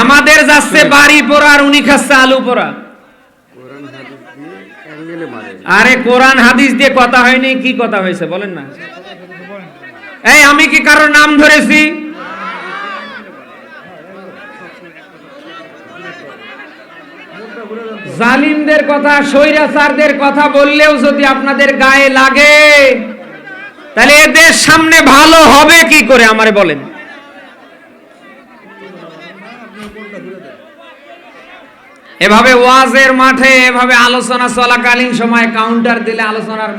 আমাদের যাচ্ছে বাড়ি পোড়া আর উনি খাচ্ছে আলু পোড়া। আরে কোরআন হাদিস দিয়ে কথা হয়নি, কি কথা হয়েছে বলেন না। এই, আমি কি কারোর নাম ধরেছি? জালিমদের কথা, স্বৈরাচারদের কথা বললেও যদি আপনাদের গায়ে লাগে তাহলে এদের সামনে ভালো হবে কি করে আমারে বলেন? এভাবে ওয়াজের মাঠে, এভাবে আলোচনা চলাকালীন সময় কাউন্টার দিলে আলোচনার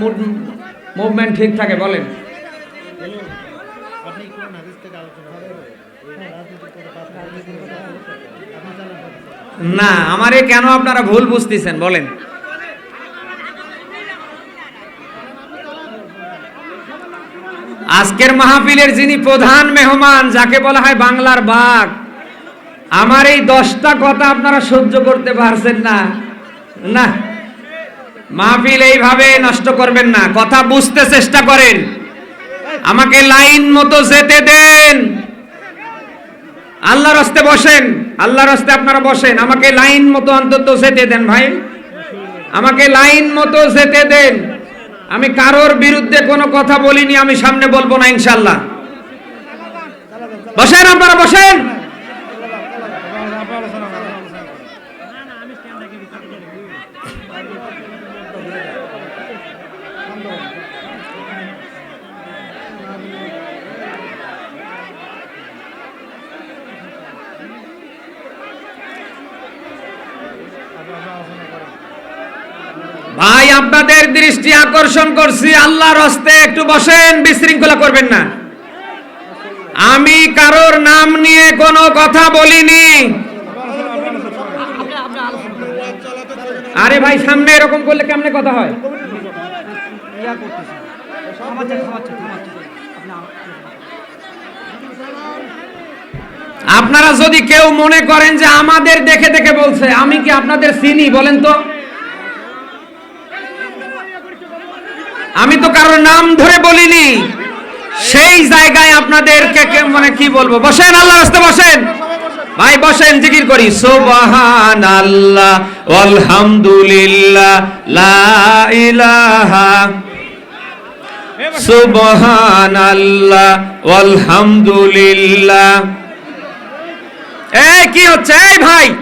মুভমেন্ট ঠিক থাকে, বলেন। না, আমারে কেন আপনারা ভুল বুঝতেছেন, বলেন। আজকের মাহফিলের যিনি প্রধান মেহমান, যাকে বলা হয় বাংলার বাঘ, আমার এই দশটা কথা আপনারা সহ্য করতে পারছেন না। না, মাহফিল এইভাবে নষ্ট করবেন না। কথা বুঝতে চেষ্টা করেন। আমাকে লাইন মতো যেতে দেন। আল্লাহর হস্তে বসেন। আল্লাহর হস্তে আপনারা বসেন। আমাকে লাইন মতো অন্তত যেতে দেন ভাই। আমাকে লাইন মতো যেতে দেন। আমি কারোর বিরুদ্ধে কোনো কথা বলিনি আমি সামনে বলব না ইনশাল্লাহ বসেন আপনারা বসেন ভাই আপনাদের দৃষ্টি আকর্ষণ করছি, আল্লাহর হস্তে একটু বসেন, বিশৃঙ্খলা করবেন না। আমি কারোর নাম নিয়ে কোনো কথা বলিনি। আরে ভাই, সামনে এরকম করলে কেমনে কথা হয়? আপনারা যদি কেউ মনে করেন যে আমাদের দেখে দেখে বলছে, আমি কি আপনাদের চিনি, বলেন তো। আমি তো কারোর নাম ধরে বলিনি। সেই জায়গায় আপনাদেরকে মানে কি বলব? বসেন আল্লাহ রাস্তে বসেন। ভাই, বসেন, জিকির করি। সুবহান আল্লাহ আলহামদুলিল্লাহ লা ইলাহা। সুবহান আল্লাহ আলহামদুলিল্লাহ এই, কি হচ্ছে? এই, ভাই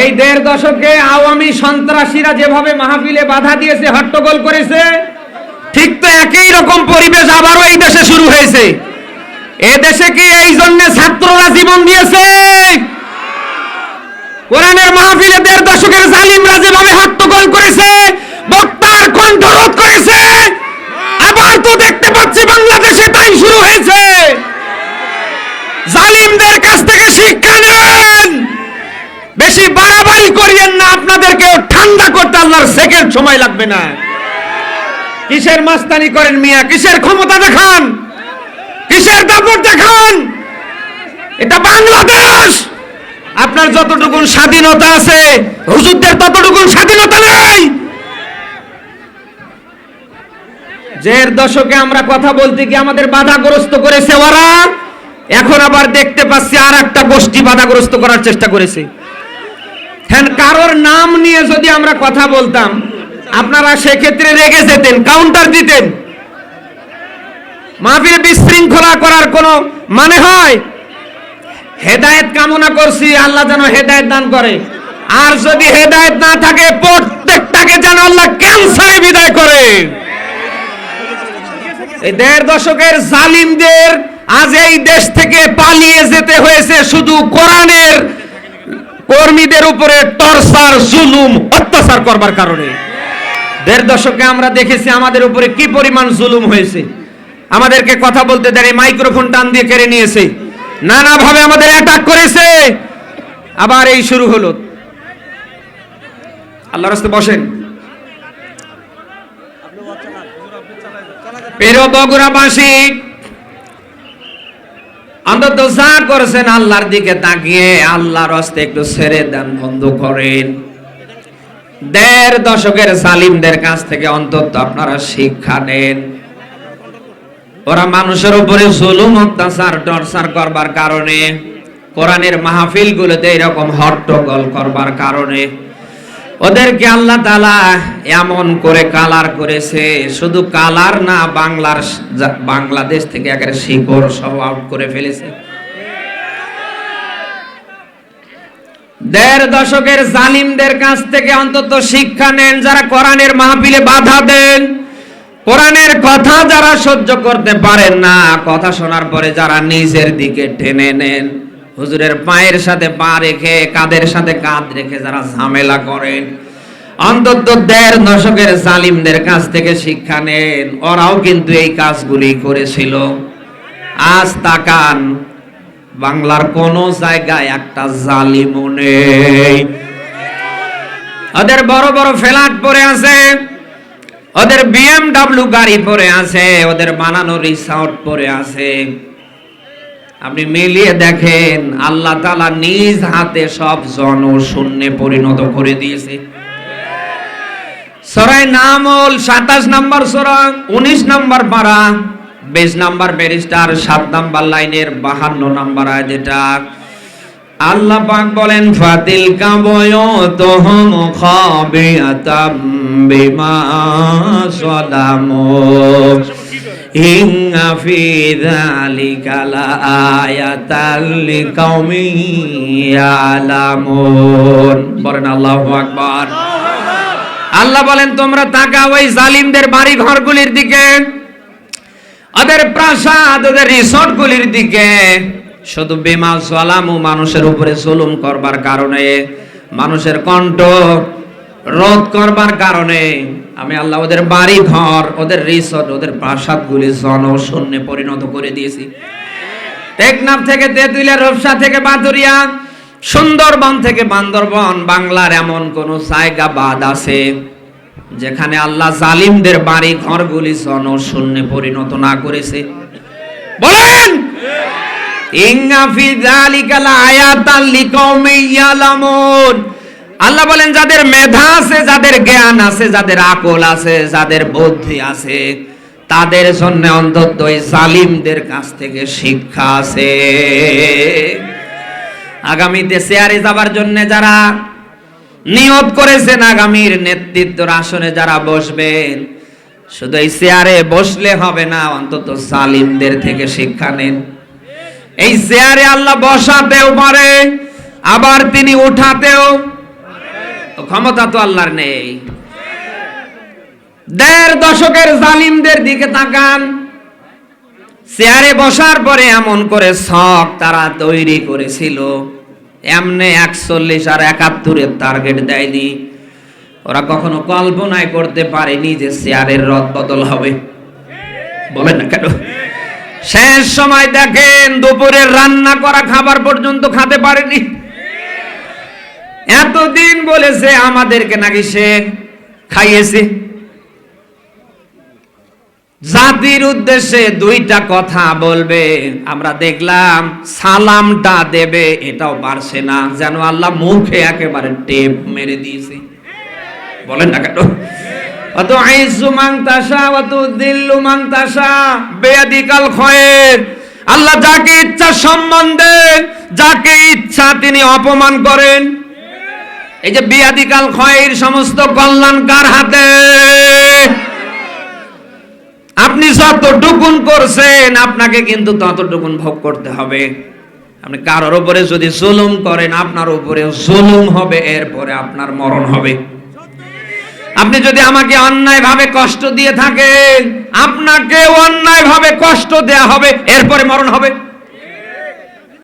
এই দেড় দশকে আওয়ামী সন্ত্রাসীরা যেভাবে মাহফিলে বাধা দিয়েছে, হট্টগোল করেছে, ঠিক তো একই রকম পরিবেশ আবারও এই দেশে শুরু হয়েছে। এ দেশে কি এই জন্য ছাত্ররা জীবন দিয়েছে? কোরআনের মাহফিলে দেড় দশকের জালিমরা যেভাবে হট্টগোল করেছে বক্তার কণ্ঠরোধ করেছে আবার তো দেখতে পাচ্ছি বাংলাদেশে তাই শুরু হয়েছে জালিমদের কাছ থেকে শিক্ষা নেন বেশি বাড়াবাড়ি করিয়েন না আপনাদেরকে ঠান্ডা করতে আল্লাহর সেকেন্ড সময় লাগবে না। কিসের মাস্তানি করেন মিয়া? কিসের ক্ষমতা দেখান? কিসের দাপট দেখান? এটা বাংলাদেশ! আপনার যতটুকু স্বাধীনতা আছে, হুজুরদের ততটুকু স্বাধীনতা নেই! জের দশকে আমরা কথা বলতে গিয়ে আমাদের বাধাগ্রস্ত করেছে ওরা। এখন আবার দেখতে পাচ্ছি আর একটা গোষ্ঠী বাধাগ্রস্ত করার চেষ্টা করেছে। হ্যাঁ কারোর নাম নিয়ে যদি আমরা কথা বলতাম, আপনারা সেক্ষেত্রে রেগে যেতেন কাউন্টার দিতেন। মাহফিলে বিশৃঙ্খলা করার কোনো মানে হয়? হেদায়েত কামনা করছি, আল্লাহ যেন হেদায়েত দান করে। আর যদি হেদায়েত না থাকে, প্রত্যেকটাকে যেন আল্লাহ ক্যান্সারে বিদায় করে। এই দেড় দশকের জালিমদের আজ এই দেশ থেকে পালিয়ে যেতে হয়েছে শুধু কোরআনের কর্মীদের উপরে টর্চার, জুলুম, অত্যাচার করবার কারণে। দেড় দশকে আমরা দেখেছি আমাদের উপরে কি পরিমাণ জুলুম হয়েছে। আমাদেরকে কথা বলতে দেয় মাইক্রোফোন টান দিয়ে কেড়ে নিয়েছে। নানাভাবে আমাদের অ্যাটাক করেছে। আবার এই শুরু হলো। আল্লাহ রাস্তে বসেন। পেরো বগুড়াবাসী অন্তত যা করেছেন আল্লাহর দিকে তাকিয়ে, আল্লাহর হস্তে একটু ছেড়ে দেন বন্ধ করেন। দেড় দশকের সালিমদের কাছ থেকে অন্তত আপনারা শিক্ষা নেন। ওরা মানুষের উপরে জুলুম, অত্যাচার, টর্চার করবার কারণে, কোরআনের মাহফিল গুলোতে এরকম হট্টগোল করবার কারণে ওদেরকে আল্লাহ তালা এমন করে কালার করেছে, শুধু কালার না, বাংলার বাংলাদেশ থেকে একেবারে শিকড় সব আউট করে ফেলেছে। দেড় দশকের জালিমদের কাছ থেকে অন্তত শিক্ষা নেন, যারা কোরআনের মাহফিলে বাধা দেন। কোরআনের কথা যারা সহ্য করতে পারেন না, কথা শোনার পরে যারা নিজের দিকে টেনে নেন। হুজুরের পায়ের সাথে পা রেখে কাদের সাথে কাঁধ রেখে যারা ঝামেলা করেন অন্তত দেড় দশকের জালিমদের কাছ থেকে শিক্ষা নেন। ওরাও কিন্তু এই কাজগুলি করেছিল। আজ তাকান, বাংলার কোন জায়গায় একটা জালিমও নেই। ওদের বড় বড় ফ্ল্যাট পরে আছে, ওদের বিএমডাব্লিউ গাড়ি পরে আছে, ওদের বানানো রিসর্ট পরে আছে। আপনি মিলিয়ে দেখেন, আল্লাহ তালা নিজ হাতে সব জনশূন্যে পরিণত করে দিয়েছে। সরাই নামল সাতাশ নাম্বার সরা, উনিশ নাম্বার পারা, বিশ নাম্বার ব্যারিস্টার, সাত নাম্বার লাইনের বাহান্ন নাম্বার আয় যেটা আল্লাহ পাক বলেন ফাতিল কাবয়তুহুম খাবিয়াতাম বিমা সালামু। ইন্না ফি যালিকা লাআয়াতাল লিকাউমিন ইয়ালামুন। বলেন আল্লাহু আকবার। আল্লাহ বলেন, তোমরা তাকাও ওই জালিমদের বাড়ি ঘরগুলির দিকে, ওদের প্রাসাদ, ওদের রিসর্ট গুলির দিকে। শুধু বেমা সালামু মানুষের উপরে জুলুম করবার কারণে, মানুষের কণ্ঠ রোধ করবার কারণে আমি আল্লাহ ওদের বাড়ি ঘর ওদের রিসর্ট, ওদের প্রাসাদ গুলি জনশূন্যে পরিণত করে দিয়েছি। টেকনাফ থেকে তেঁতুলিয়া, রূপসা থেকে বাদুরিয়া, সুন্দরবন থেকে বান্দরবন, বাংলার এমন কোন জায়গা বাদ আছে যেখানে আল্লাহ জালিমদের বাড়ি ঘরগুলি জনশূন্যে পরিণত না করেছে। বলেন! ইন্না ফি যালিকা লাআয়াতাল লিকাউমিন ইয়ালামুন। আল্লাহ বলেন, যাদের মেধা আছে, যাদের জ্ঞান আছে, যাদের আকল আছে, যাদের বুদ্ধি আছে, তাদের জন্য অন্তত ওই জালিমদের কাছ থেকে শিক্ষা আছে। আগামীতে শেয়ারে যাবার জন্য যারা নিয়ত করেছেন, আগামীর নেতৃত্বর আসনে যারা বসবেন, শুধু এই চেয়ারে বসলে হবে না, অন্তত জালিমদের থেকে শিক্ষা নেন। এই চেয়ারে আল্লাহ বসাতেও পারে, আবার তিনি উঠাতেও ক্ষমতা তো আল্লাহর নেই। দেড় দশকের জালিমদের দিকে তাকান, চেয়ারে বসার পরে এমন করে শখ তারা তৈরি করেছিল। এমনি একচল্লিশ আর একাত্তরের টার্গেট দেয়নি। ওরা কখনো কল্পনায় করতে পারেনি যে চেয়ারের রদ বদল হবে। বলেন না কেন? শেষ সময় দেখেন দুপুরের রান্না করা খাবার পর্যন্ত খাতে পারেনি। এতদিন বলেছে আমাদেরকে নাকি সে খাইয়েছে। জাতির উদ্দেশ্যে দুইটা কথা বলবে। আমরা দেখলাম সালামটা দেবে, এটাও পারছে না। যেন আল্লাহ মুখে একেবারে টেপ মেরে দিয়েছে। বলেন না কেন? অত আইসু মাংতাসা অত দিল্লু মাংতাসা বেয়াদিকাল খয়ের। আল্লাহ যাকে ইচ্ছা সম্মান দেন, যাকে ইচ্ছা তিনি অপমান করেন। এই যে বিয়াদিকাল খয়ের সমস্ত কল্যাণ কার হাতে? আপনি যতটুকুন করছেন, আপনাকে কিন্তু ততটুকুন ভোগ করতে হবে। আপনি কারোর উপরে যদি জুলুম করেন, আপনার উপরে জুলুম হবে, এরপরে আপনার মরণ হবে। আপনি যদি আমাকে অন্যায় ভাবে কষ্ট দিয়ে থাকেন আপনাকে অন্যায় ভাবে কষ্ট দেয়া হবে, এরপরে মরণ হবে।